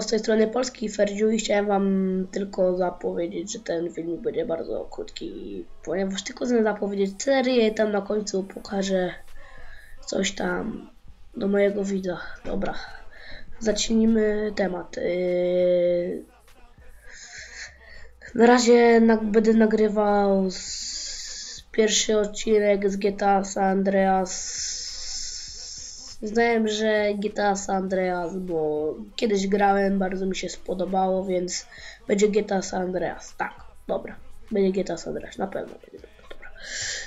Z tej strony Polski Ferdziu i chciałem wam tylko zapowiedzieć, że ten filmik będzie bardzo krótki, ponieważ tylko chcę zapowiedzieć serię i tam na końcu pokażę coś tam do mojego widza. Dobra, zacznijmy temat. Yy... Na razie na, będę nagrywał pierwszy odcinek z GTA San Andreas Znałem, że GTA San Andreas, bo kiedyś grałem, bardzo mi się spodobało, więc będzie GTA San Andreas. Tak, dobra. Będzie GTA San Andreas, na pewno będzie. Dobra.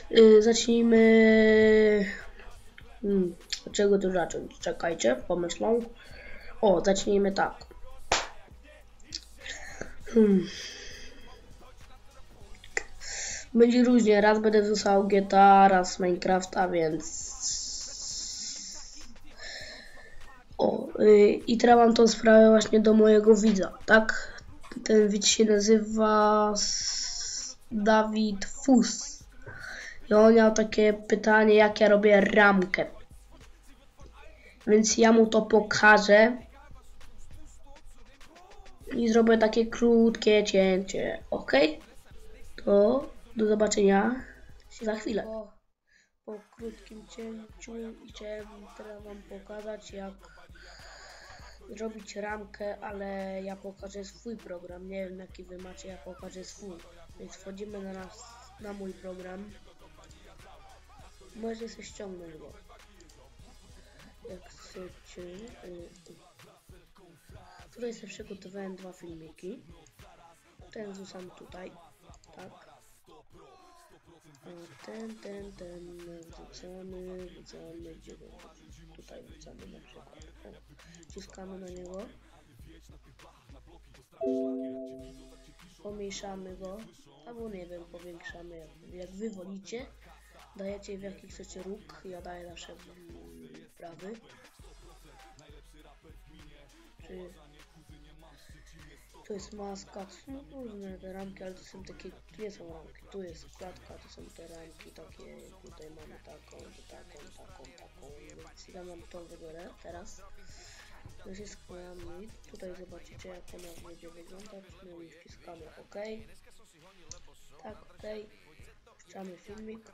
Yy, zacznijmy. Hmm, od czego tu zacząć? Czekajcie, pomyślą. O, zacznijmy tak. Hmm. Będzie różnie, raz będę wrzucał GTA, raz Minecrafta, więc o, yy, i teraz tą sprawę właśnie do mojego widza, tak? Ten widz się nazywa Dawid Fus. I on miał takie pytanie, jak ja robię ramkę. Więc ja mu to pokażę. I zrobię takie krótkie cięcie, ok? To do zobaczenia za chwilę. Po, krótkim cięciu chciałem teraz wam pokazać jak zrobić ramkę, ale ja pokażę swój program. Nie wiem jaki wy macie, ja pokażę swój. Więc wchodzimy na, nas, na mój program. Możecie sobie ściągnąć go. Jak chcecie. y, Tutaj sobie przygotowałem dwa filmiki. Ten wrzucam tutaj. Tak. Ten, ten, ten wrzucamy, wrzucamy, gdzie go tutaj wrzucamy na przykład. O, wciskamy na niego. Pomniejszamy go, albo nie wiem, powiększamy jak, jak wy wolicie. Dajecie w jaki chcecie róg, ja daję zawsze mm, prawy. Tu jest maska, to są różne te ramki, ale to są takie, tu nie są ramki, tu jest klatka, to są te ramki takie, tutaj mamy taką, taką, taką, taką, więc ja mam tą wybiorę teraz. To się składamy, tutaj zobaczycie jak ona będzie wyglądać, my już wciskamy OK, tak OK, wciskamy filmik.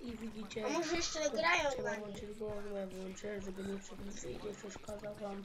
I widzicie, A może jeszcze grają trzeba ładnie. włączyć go, bo ja włączę, żeby nie przeszkadzał wam.